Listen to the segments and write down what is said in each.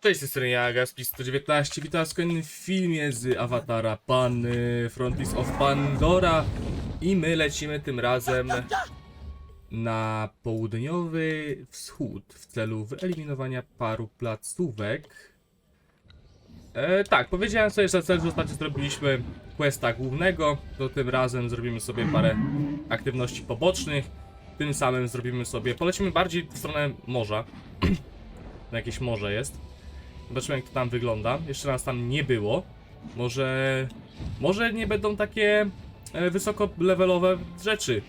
Cześć, z tej strony ja, Gaspis119, witam w kolejnym filmie z awatara Pan y, Frontis of Pandora i my lecimy tym razem na południowy wschód w celu wyeliminowania paru placówek. E, tak, powiedziałem sobie, że cel, że zrobiliśmy questa głównego, to tym razem zrobimy sobie parę aktywności pobocznych, tym samym zrobimy sobie, polecimy bardziej w stronę morza, na jakieś morze jest. Zobaczymy jak to tam wygląda. Jeszcze nas tam nie było. Może... Może nie będą takie e, wysoko levelowe rzeczy.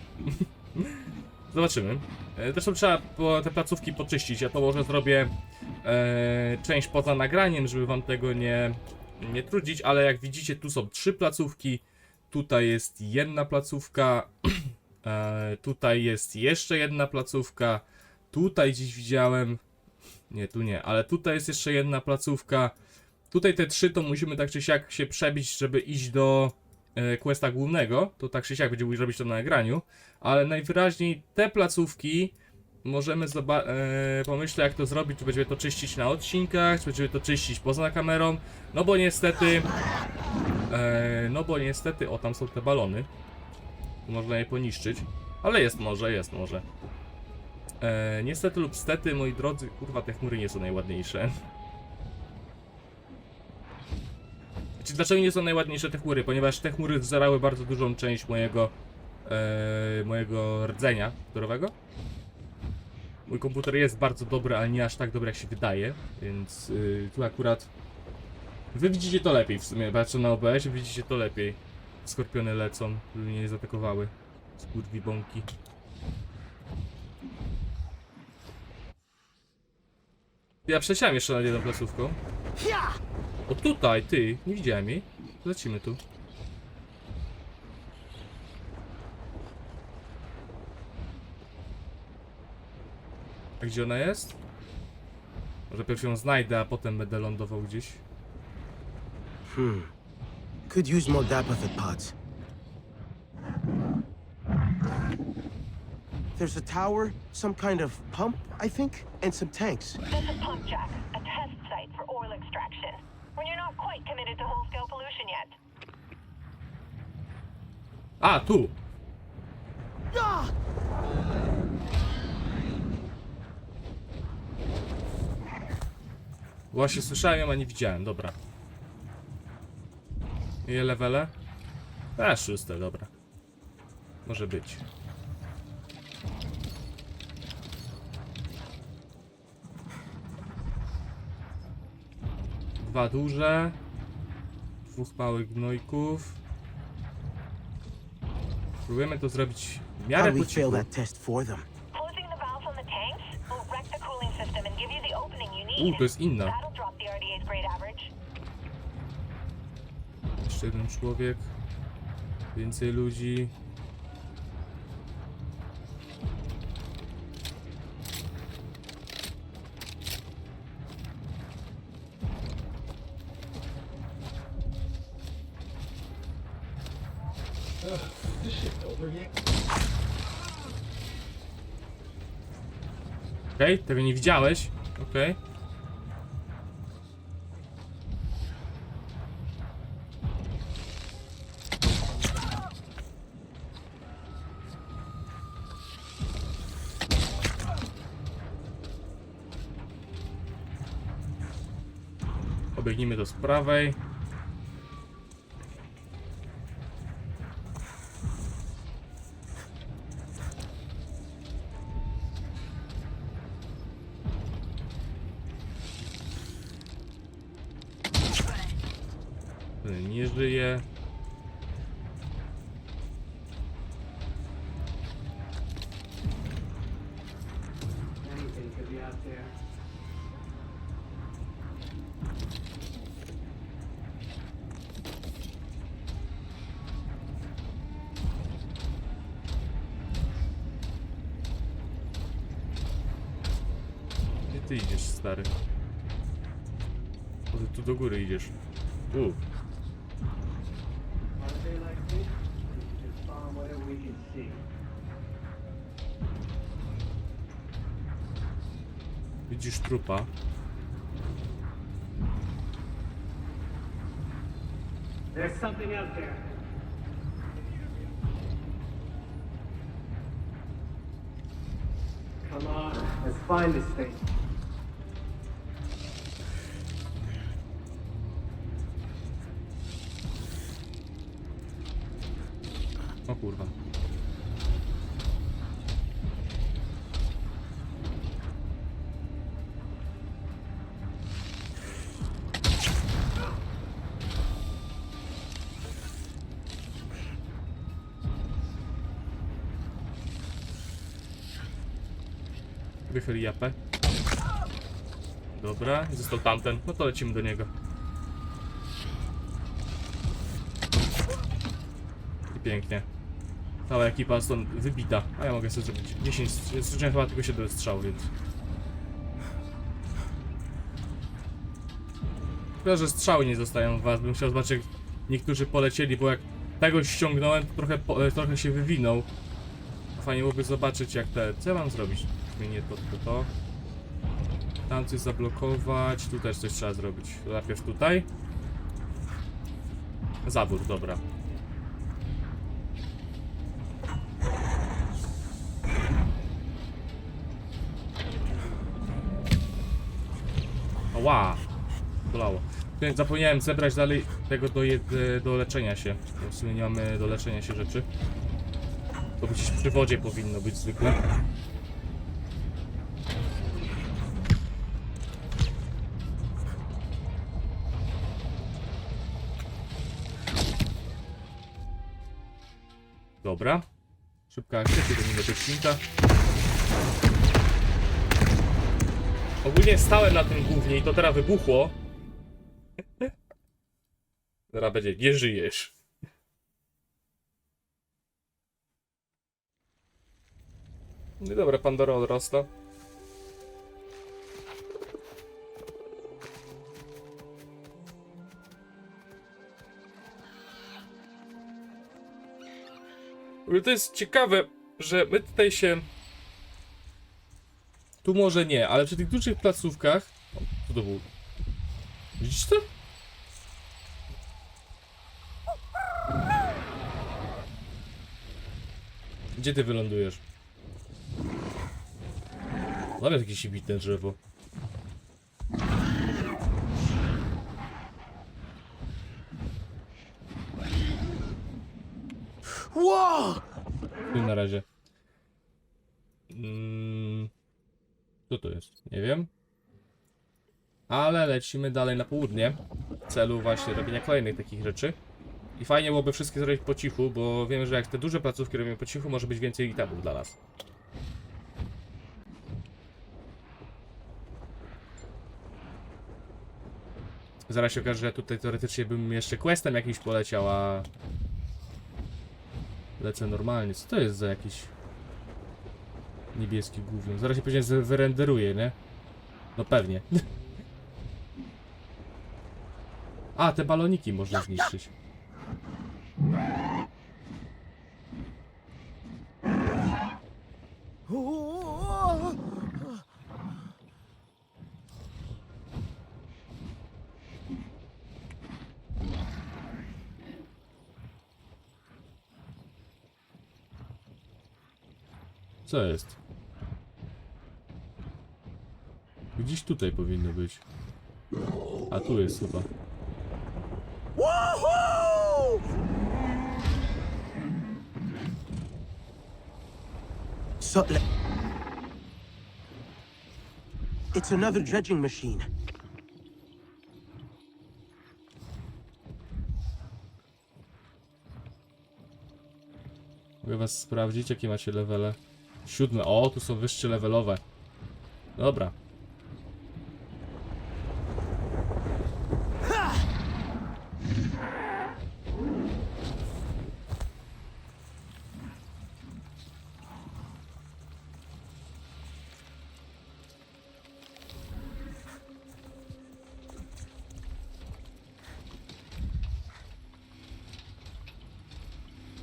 Zobaczymy. E, Zresztą trzeba te placówki poczyścić. Ja to może zrobię e, część poza nagraniem, żeby wam tego nie, nie trudzić, ale jak widzicie tu są trzy placówki. Tutaj jest jedna placówka. e, tutaj jest jeszcze jedna placówka. Tutaj gdzieś widziałem nie, tu nie, ale tutaj jest jeszcze jedna placówka. Tutaj te trzy to musimy tak czy siak się przebić, żeby iść do e, questa głównego. To tak czy siak będziemy robić to na nagraniu. Ale najwyraźniej te placówki możemy e, pomyśleć jak to zrobić, czy będziemy to czyścić na odcinkach, czy będziemy to czyścić poza kamerą. No bo niestety... E, no bo niestety... O, tam są te balony. Można je poniszczyć. Ale jest może, jest może. E, niestety lub stety, moi drodzy, kurwa, te chmury nie są najładniejsze. Znaczy, dlaczego nie są najładniejsze te chmury? Ponieważ te chmury zżerały bardzo dużą część mojego e, mojego rdzenia kolorowego. Mój komputer jest bardzo dobry, ale nie aż tak dobry jak się wydaje, więc y, tu akurat wy widzicie to lepiej w sumie, patrzę na OBS, widzicie to lepiej. Skorpiony lecą, żeby mnie nie zaatakowały. Skurwi bąki. Ja przesiałem jeszcze nad jedną placówką. O tutaj, ty, nie widziałem jej. Lecimy tu. A gdzie ona jest? Może pierw ją znajdę, a potem będę lądował gdzieś. Could use more Dapatha pods. There's a tower, some kind of pump, I think, and some tanks. This is Pump Jack, a test site for oil extraction. When you're not quite committed to whole-scale pollution yet. A, tu! Właśnie słyszałem ją, a nie widziałem, dobra. Ile levele? A, szóste, dobra. Może być. Dwa duże. Dwóch małych gnojków. Próbujemy to zrobić w miarę po cichu. that test for them? Closing the valves on the tanks will wreck the cooling system and give you the opening you U, need. to jest inna. Jeszcze jeden człowiek. Więcej ludzi. Okej, tego nie widziałeś. Okej. Pobiegnijmy do z prawej. ty idziesz, stary? Ty tu do góry idziesz. U. Widzisz trupa? There's something out there. Come on, let's find this thing. Wychyl japę. Dobra, został tamten. No to lecimy do niego. I pięknie. Cała ekipa stąd wybita, a ja mogę sobie zrobić 10, zużyłem chyba tylko 7 strzał, więc... Szkoda, że strzały nie zostają w was, bym chciał zobaczyć jak niektórzy polecieli, bo jak tego ściągnąłem, to trochę, trochę się wywinął. Fajnie byłoby zobaczyć jak te... Co ja mam zrobić? Zmienię to, to, to. Tam coś zablokować, tu też coś trzeba zrobić. Najpierw tutaj. Zawór, dobra. Ła! Bolało. Zapomniałem zebrać dalej tego do, do leczenia się. W sumie nie mamy do leczenia się rzeczy. To gdzieś przy wodzie powinno być zwykle. Dobra. Szybka akcja, do niego odcinka. Ogólnie stałem na tym głównie i to teraz wybuchło. Teraz będzie, nie żyjesz. No dobra, Pandora odrasta. To jest ciekawe, że my tutaj się tu może nie, ale przy tych dużych placówkach. O, co to było? Widzisz to? Gdzie ty wylądujesz? Nawet jakieś ibitne drzewo. Tu na razie. Mm, co to jest? Nie wiem. Ale lecimy dalej na południe. W celu właśnie robienia kolejnych takich rzeczy. I fajnie byłoby wszystkie zrobić po cichu, bo wiem, że jak te duże placówki robimy po cichu, może być więcej itemów dla nas. Zaraz się okaże, że tutaj teoretycznie bym jeszcze questem jakimś poleciał, a... Lecę normalnie. Co to jest za jakiś... Niebieski gówno? Zaraz się pewnie wyrenderuje, nie? No pewnie. A, te baloniki można zniszczyć. Co jest? Gdzieś tutaj powinno być. A tu jest chyba. So, it's another dredging machine. Mogę was sprawdzić, jakie macie levele. Siódme. O, tu są wyższe levelowe. Dobra.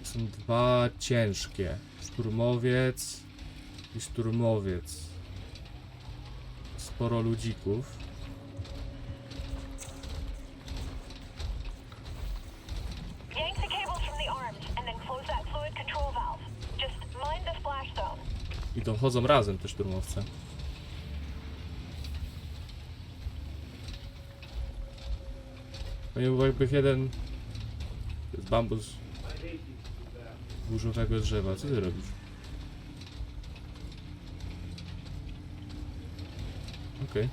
Są dwa ciężkie. Szturmowiec jakiś turmowiec. Sporo ludzików. I dochodzą razem te szturmowce. No Miał jakby jeden... To jest bambus... Burzowego drzewa. Co ty robisz? Okej.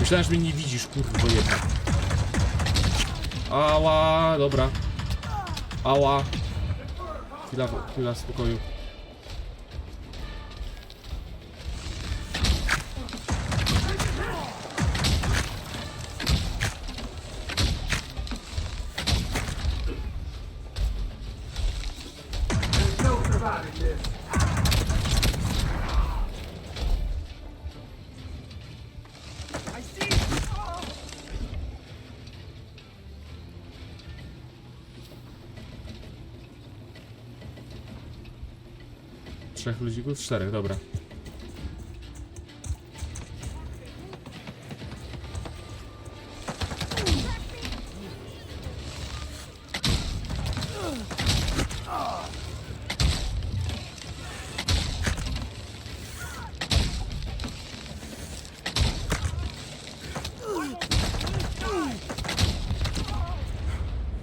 Myślałem, że mnie nie widzisz, kurwa jedna. Ała, dobra. Ała. Chwila, chwila spokoju. Ludzików? Czterech, dobra.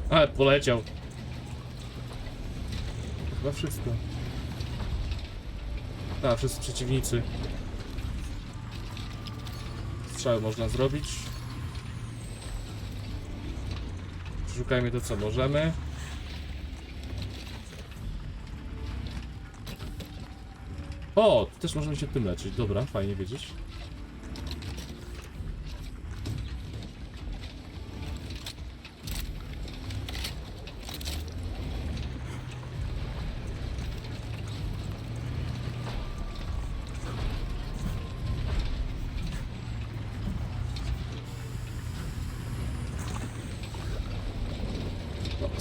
Ale poleciał. Chyba wszystko. Tak, wszyscy przeciwnicy. Strzały można zrobić. Szukajmy to co możemy. O, też możemy się tym leczyć. Dobra, fajnie wiedzieć.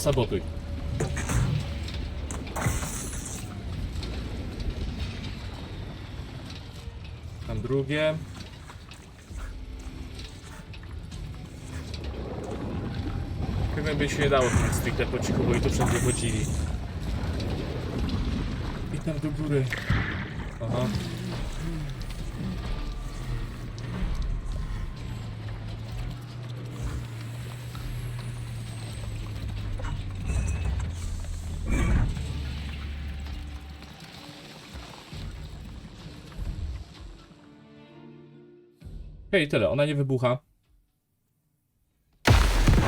Sabotuj. Tam drugie. Chyba by się nie dało tak stricte po cichu, bo i tu wszędzie chodzili. I tam do góry. Aha. Okej, tyle. Ona nie wybucha.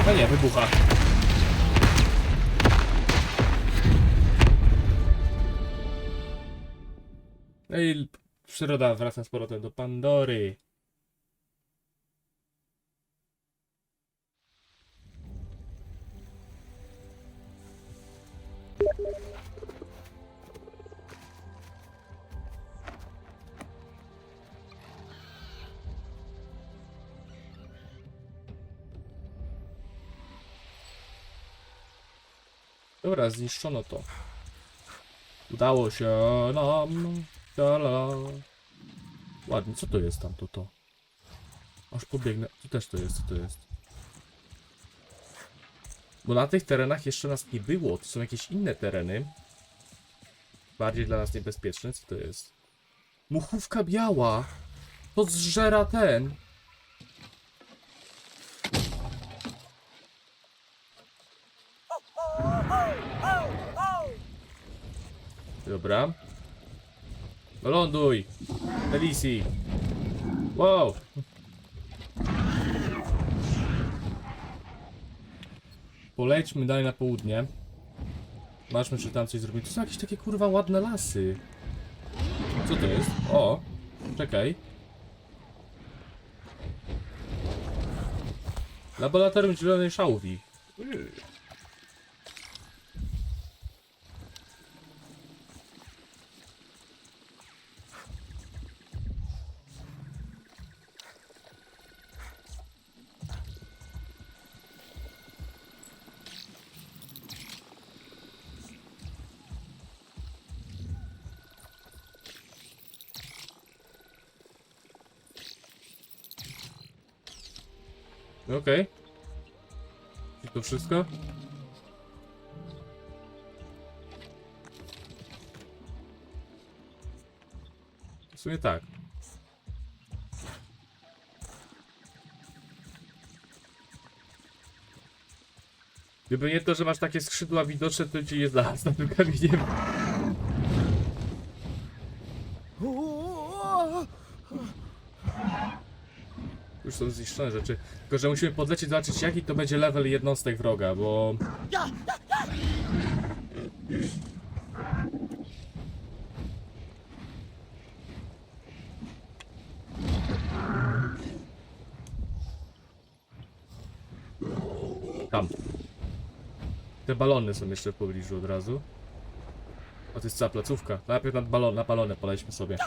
No nie, wybucha. No i przyroda wraca z powrotem do Pandory. Dobra, zniszczono to. Udało się nam. Tala. Ładnie, co to jest tam to to? Aż pobiegnę. Tu też to jest, co to jest? Bo na tych terenach jeszcze nas nie było. To są jakieś inne tereny. Bardziej dla nas niebezpieczne. Co to jest? Muchówka biała. To zżera ten. Dobra. No ląduj! Felici! Wow! Polećmy dalej na południe. Zobaczmy, czy tam coś zrobimy. To są jakieś takie kurwa ładne lasy. Co to jest? O! Czekaj. Laboratorium Zielonej Szałwi. Okej. I to wszystko? W sumie tak. Gdyby nie to, że masz takie skrzydła widoczne, to ci je znalazł na tym kamieniem. Już są zniszczone rzeczy. Tylko, że musimy podlecieć, zobaczyć jaki to będzie level jednostek wroga, bo... Tam. Te balony są jeszcze w pobliżu od razu. O, to jest cała placówka. Najpierw nad balon, na balony polećmy sobie.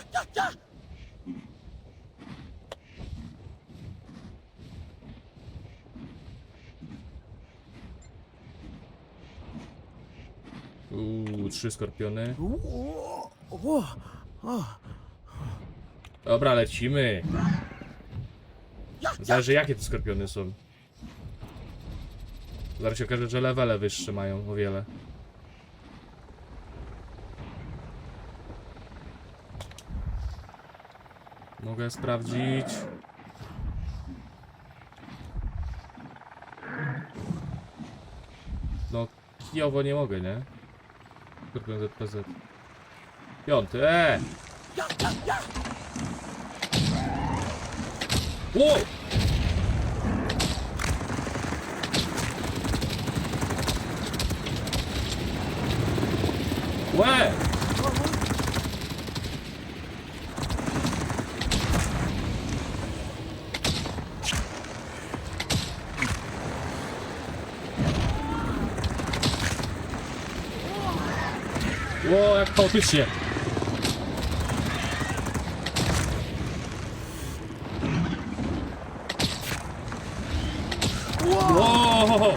Uuu, trzy skorpiony. Dobra, lecimy. Zależy jakie te skorpiony są. Zaraz się okaże, że levele wyższe mają o wiele. Mogę sprawdzić. No, kijowo nie mogę, nie? Skorpion ZPZ. Piąty, eee! Wow! Łe! Ło, jak chaotycznie. Ło!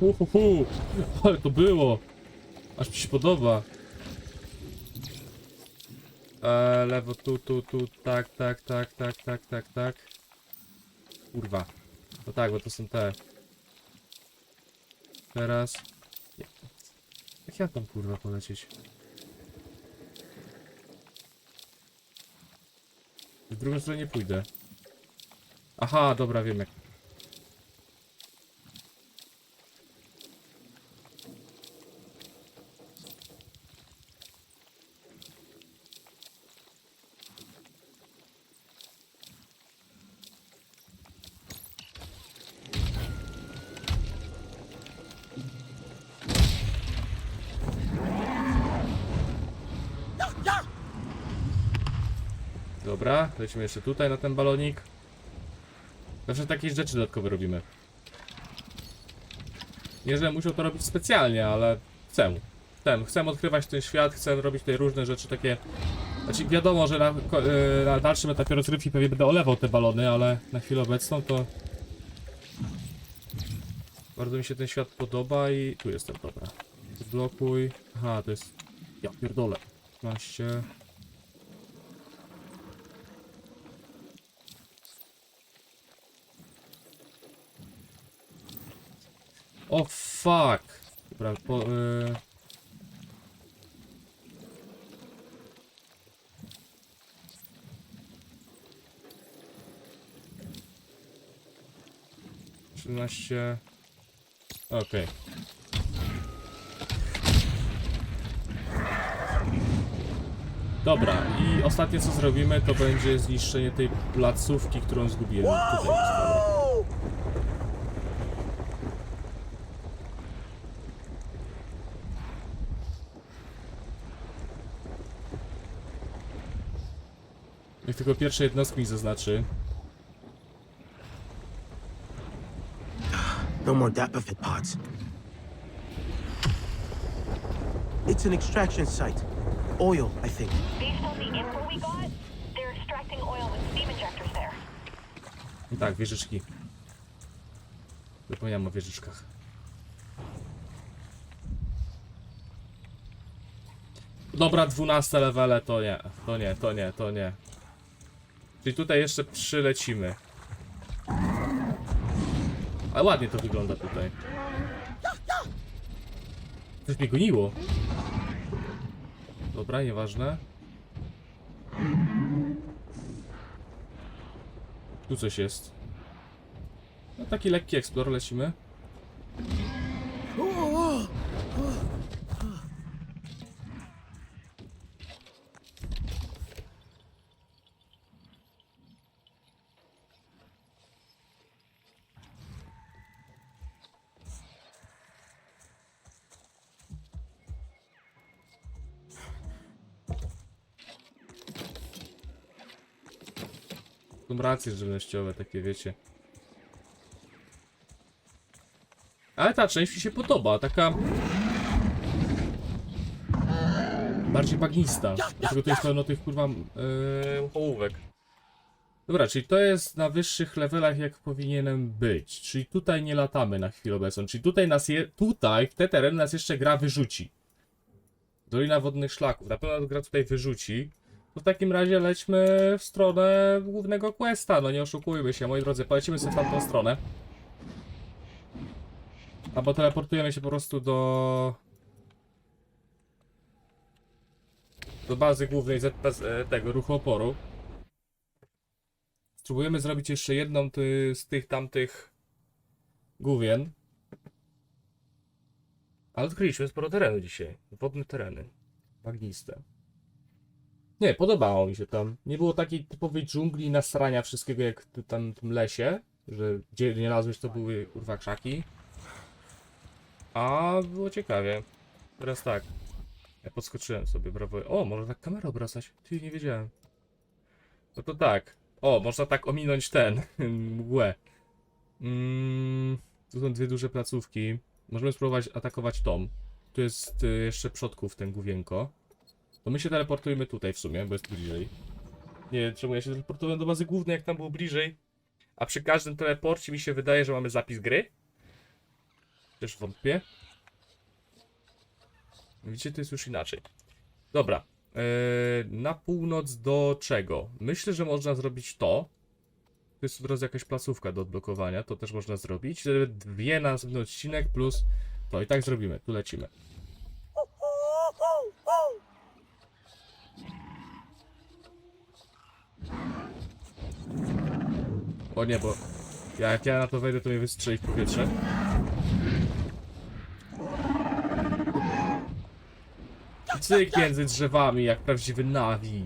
Uhuhu, ale to było. Aż mi się podoba. E, lewo tu, tu, tu, tak, tak, tak, tak, tak, tak, tak. Kurwa. No tak, bo to są te. Teraz. Jak, jak ja tam kurwa polecieć? W drugą stronę nie pójdę. Aha, dobra, wiem jak. Dobra, lecimy jeszcze tutaj na ten balonik. Zawsze takie rzeczy dodatkowe robimy. Nie, że musiał to robić specjalnie, ale chcę. Chcę, chcę odkrywać ten świat, chcę robić tutaj różne rzeczy takie... Znaczy wiadomo, że na, yy, na dalszym etapie rozgrywki pewnie będę olewał te balony, ale na chwilę obecną to... Bardzo mi się ten świat podoba i... Tu jestem, dobra. Zblokuj. Aha, to jest... Ja pierdolę. 15... O fuck! Dobra, po, y... Trzynaście... Okej. Dobra, i ostatnie co zrobimy to będzie zniszczenie tej placówki, którą zgubiłem tutaj. Niech tylko pierwsze jednostki mi zaznaczy. No more Dapafit pods. It's an extraction site. Oil, I think. Based on the info we got, they're extracting oil with steam injectors there. I tak, wieżyczki. Zapomniałem o wieżyczkach. Dobra, 12 levele to nie, to nie, to nie, to nie. Czyli tutaj jeszcze przylecimy. Ale ładnie to wygląda tutaj. Coś mnie goniło. Dobra, nieważne. Tu coś jest. No taki lekki eksplor, lecimy. Są racje żywnościowe, takie wiecie. Ale ta część mi się podoba, taka... Bardziej bagnista. Dlatego to jest pełno tych kurwa yy, połówek. Dobra, czyli to jest na wyższych levelach jak powinienem być. Czyli tutaj nie latamy na chwilę obecną. Czyli tutaj nas je... Tutaj, w te tereny nas jeszcze gra wyrzuci. Dolina Wodnych Szlaków. Na pewno gra tutaj wyrzuci. To w takim razie lećmy w stronę głównego questa, no nie oszukujmy się, moi drodzy, polecimy sobie w tamtą stronę. Albo teleportujemy się po prostu do... Do bazy głównej ZPS, e, tego ruchu oporu. Spróbujemy zrobić jeszcze jedną ty, z tych tamtych główien. Ale odkryliśmy sporo terenu dzisiaj. Wodne tereny. Bagniste. Nie, podobało mi się tam. Nie było takiej typowej dżungli nasrania wszystkiego jak w tam w tym lesie, że gdzie nie lazłeś to były kurwa krzaki. A było ciekawie. Teraz tak. Ja podskoczyłem sobie, brawo. O, można tak kamerę obracać. Ty nie wiedziałem. No to tak. O, można tak ominąć ten mgłę. Mm, tu są dwie duże placówki. Możemy spróbować atakować tom. Tu jest y, jeszcze przodków ten główienko. To my się teleportujemy tutaj w sumie, bo jest bliżej. Nie wiem czemu ja się teleportowałem do bazy głównej, jak tam było bliżej. A przy każdym teleporcie mi się wydaje, że mamy zapis gry. Też wątpię. Widzicie, to jest już inaczej. Dobra. Eee, na północ do czego? Myślę, że można zrobić to. To jest od razu jakaś placówka do odblokowania, to też można zrobić. Dwie na następny odcinek plus to. I tak zrobimy, tu lecimy. O nie, bo jak ja na to wejdę, to mnie wystrzeli w powietrze. Cyk między drzewami, jak prawdziwy nawi.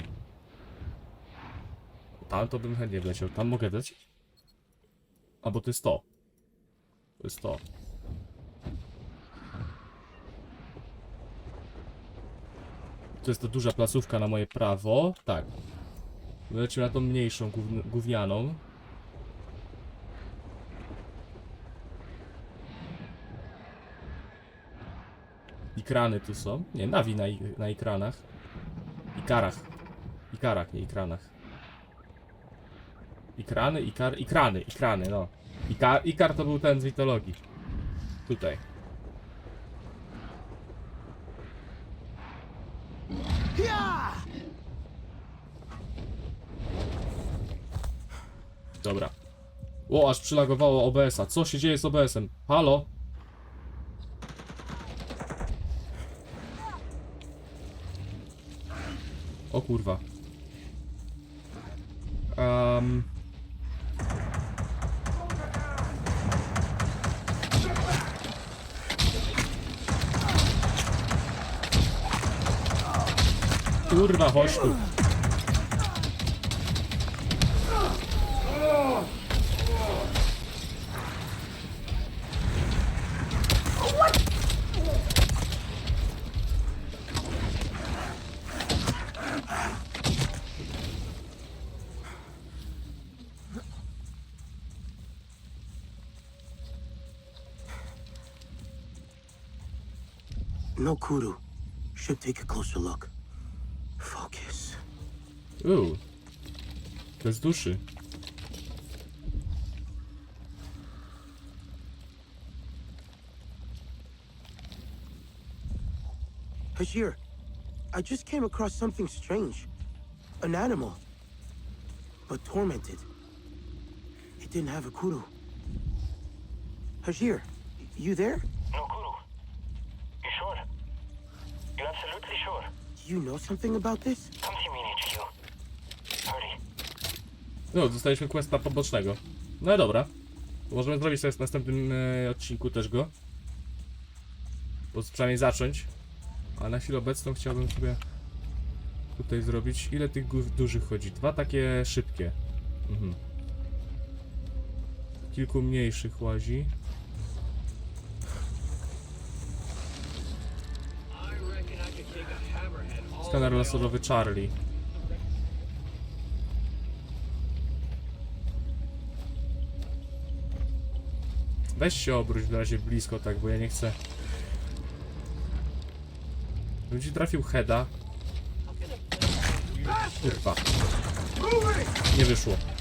Tam to bym chętnie wleciał. Tam mogę wlecieć? Albo to jest to. To jest to. To jest ta duża placówka na moje prawo. Tak. Lecimy na tą mniejszą, gówn- gównianą. Ikrany tu są. Nie, nawi na, i- na ekranach. Ikarach. Ikarach, nie ekranach. Ikrany, ikar, ikrany, ikrany, no. Ika, ikar to był ten z mitologii. Tutaj. Dobra. O, aż przylagowało OBS-a. Co się dzieje z OBS-em? Halo? O kurwa. Um. Kurwa, chodź tu. No kudu. Should take a closer look. Focus. Uuu. Bez duszy. Hashir, I just came across something strange. An animal. But tormented. It didn't have a kudu. Hajir, you there? You know something about this? Come. No, dostaliśmy questa pobocznego. No dobra. Możemy zrobić sobie w następnym e, odcinku też go. Bo przynajmniej zacząć. A na chwilę obecną chciałbym sobie tutaj zrobić. Ile tych głów dużych chodzi? Dwa takie szybkie. Mhm. Kilku mniejszych łazi. Skaner laserowy Charlie. Weź się obróć w razie blisko tak, bo ja nie chcę. Bym ci trafił heada. Kurwa. Nie wyszło.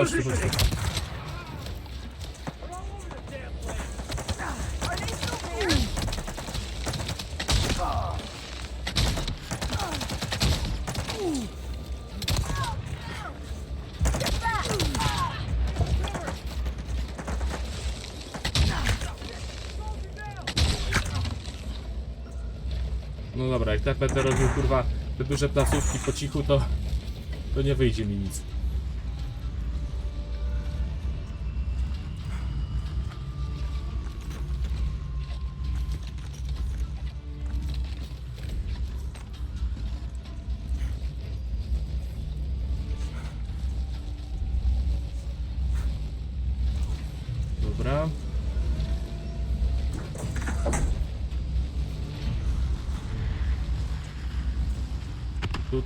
Chodź chodź. No dobra, jak tak będę robił kurwa te duże placówki po cichu, to, to nie wyjdzie mi nic.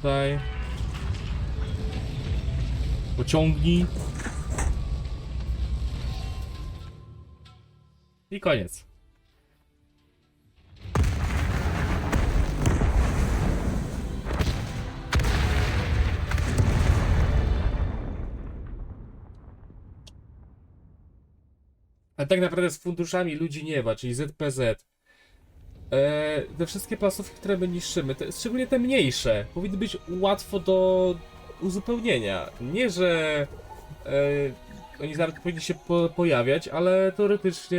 Tutaj. Pociągnij. I koniec. A tak naprawdę z funduszami ludzi nieba, czyli ZPZ. Te wszystkie placówki, które my niszczymy, te, szczególnie te mniejsze, powinny być łatwo do uzupełnienia. Nie, że e, oni zaraz powinni się po, pojawiać, ale teoretycznie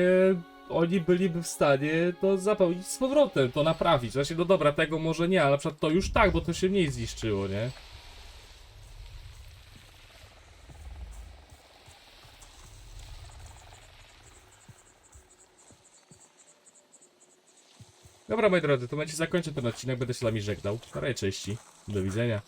oni byliby w stanie to zapełnić z powrotem, to naprawić. Znaczy, no dobra, tego może nie, ale na przykład to już tak, bo to się mniej zniszczyło, nie? Dobra, moi drodzy, to będzie zakończę ten odcinek, będę się z wami żegnał. Na razie, cześci, do widzenia.